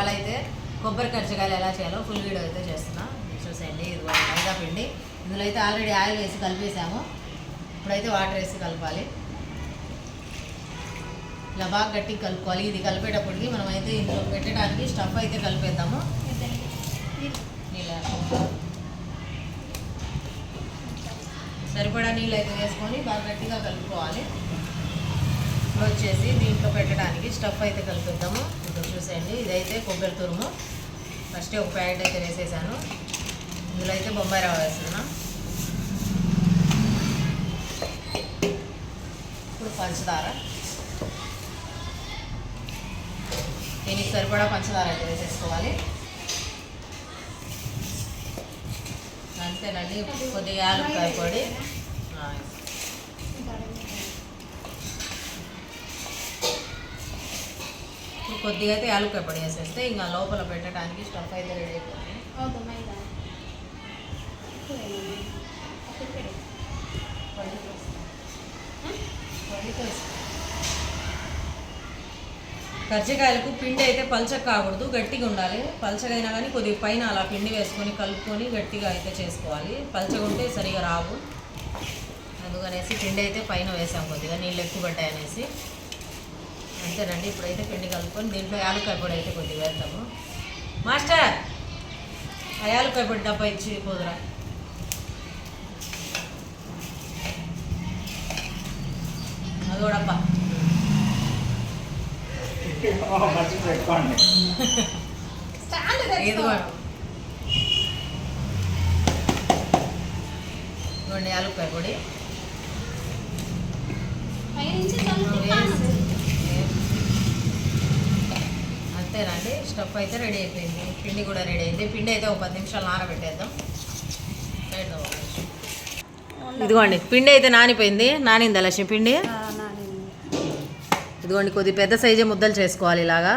ఇవాళ అయితే కొబ్బరి కర్చకాయలు ఎలా చేయాలో ఫుల్ వీడియో అయితే చేస్తున్నా. చూసేయండి ఇది మైదా పిండి. ఇందులో అయితే ఆల్రెడీ ఆయిల్ వేసి కలిపేసాము. ఇప్పుడైతే వాటర్ వేసి కలపాలి. ఇలా బాగా గట్టి కలుపుకోవాలి. ఇది కలిపేటప్పటికి మనం అయితే ఇందులో పెట్టడానికి స్టఫ్ అయితే కలిపేద్దాము. సరిపడా నీళ్ళు అయితే వేసుకొని బాగా గట్టిగా కలుపుకోవాలి. వచ్చేసి దీంట్లో పెట్టడానికి స్టఫ్ అయితే కలుపుద్దాము. ఇప్పుడు చూసేయండి ఇదైతే కొబ్బరి తురుము. ఫస్ట్ ఒక ప్యాకెట్ అయితే వేసేసాను. ఇందులో అయితే బొంబాయి రవ్వ వేస్తున్నా ఇప్పుడు పంచదార. దీనికి సరిపడా పంచదార అయితే వేసేసుకోవాలి. అంతేనండి కొద్దిగా యాలక్కాయ పొడి. ఇప్పుడు కొద్దిగా అయితే యాలక్కాయ పొడి వేసేస్తే ఇంకా లోపల పెట్టడానికి స్టఫ్ అయితే రెడీ అయిపోతుంది. కర్జికాయలకు పిండి అయితే పల్చగా కాకూడదు గట్టిగా ఉండాలి. పల్చగా అయినా కానీ కొద్దిగా పైన అలా పిండి వేసుకొని కలుపుకొని గట్టిగా అయితే చేసుకోవాలి. పల్చగా ఉంటే సరిగా రావు. అందుకనేసి పిండి అయితే పైన వేసాం కొద్దిగా నీళ్ళు ఎక్కువ పడ్డాయి అనేసి అంతేనండి ఇప్పుడైతే పిండి కలుపుకొని దీంట్లో యాలక్కాయ పొడి అయితే కొద్దిగా వేద్దాము. మాస్టర్ ఆ యాలక్కాయ పొడి డబ్బా ఇచ్చి పోదురా. అది కూడా డబ్బా యాలక్కాయ పొడి వేసి అంతేనండి. స్టఫ్ అయితే రెడీ అయిపోయింది. పిండి కూడా రెడీ అయింది. పిండి అయితే ఒక పది నిమిషాలు నానబెట్టేద్దాం. ఇదిగోండి పిండి అయితే నానిపోయింది. నానిందా లక్ష్మి పిండి? ఇదిగోండి కొద్ది పెద్ద సైజే ముద్దలు చేసుకోవాలి ఇలాగా.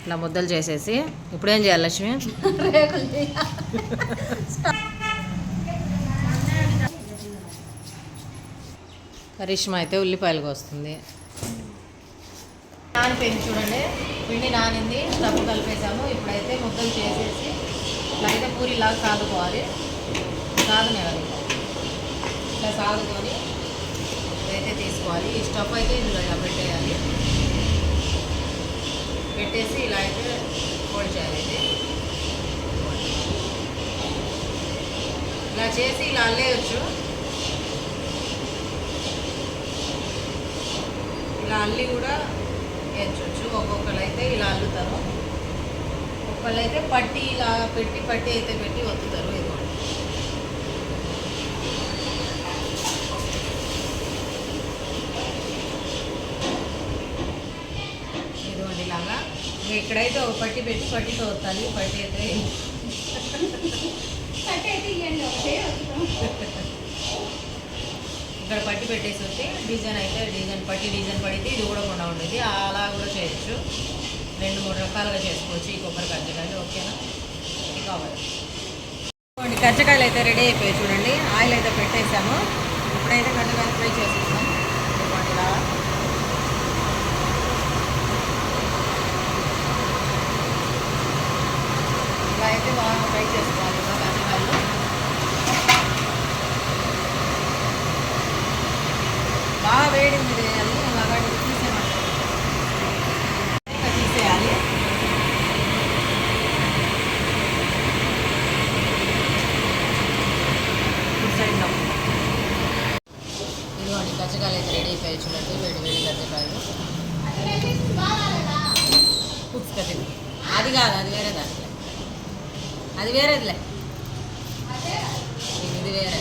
ఇట్లా ముద్దలు చేసేసి. ఇప్పుడు ఏం చేయాలి లక్ష్మి? కరిష్మా అయితే ఉల్లిపాయలు వస్తుంది నానిపోయింది చూడండి. పిండి నానింది తప్పు కలిపేసాము ఇప్పుడైతే ముద్దలు చేసేసి ఇట్లా అయితే పూరిలాగా సాగుకోవాలి సాగునేవాలి ఇట్లా సాగుకొని ఇదైతే తీసుకోవాలి. ఈ స్టవ్ అయితే ఇందులో ఇలా పెట్టేయాలి. పెట్టేసి ఇలా అయితే ఫోల్డ్ చేయాలి అయితే. ఇలా చేసి ఇలా అల్లేయచ్చు. ఇలా అల్లి కూడా వేయచ్చు ఒక్కొక్కరు అయితే ఇలా అల్లుతారు. ఒక్కళ్ళు అయితే పట్టి ఇలా పెట్టి పట్టి అయితే పెట్టి ఒత్తుతారు ఇదిగోండి ఇదిగోండి ఇలాగా. ఎక్కడైతే ఒక పట్టి పెట్టి పట్టితో వత్తాలి పట్టి అయితే ఇక్కడ పట్టి పెట్టేసి వచ్చి డిజైన్ అయితే డిజైన్ పట్టి డిజైన్ పడితే ఇది ఊడకుండా ఉండేది. అలా కూడా చేయొచ్చు. రెండు మూడు రకాలుగా చేసుకోవచ్చు ఈ కొబ్బరి కజ్జకాయలు ఓకేనా? ఇది కావాలి. కజ్జకాయలు అయితే రెడీ అయిపోయాయి చూడండి. ఆయిల్ అయితే పెట్టేసాము. ఇప్పుడైతే కజ్జకాయలు ఫ్రై చేసేస్తాం ఇదిగోండి ఇలా ఇలా అయితే బాగా ఫ్రై చేసుకోవాలి ఇలా కజ్జకాయలు బాగా వేడింది చేయాలి బాగా తీసేయాలి తీసేయాలి ఇటు సైడ్లో. ఇదిగోండి గజ్జకాయలు అయితే వేడి వేడి గజ్జకాయలు ఉప్పు కట్టింది అది కాదు అది వేరే దాంట్లో. అది వేరేదిలే. ఇది వేరే.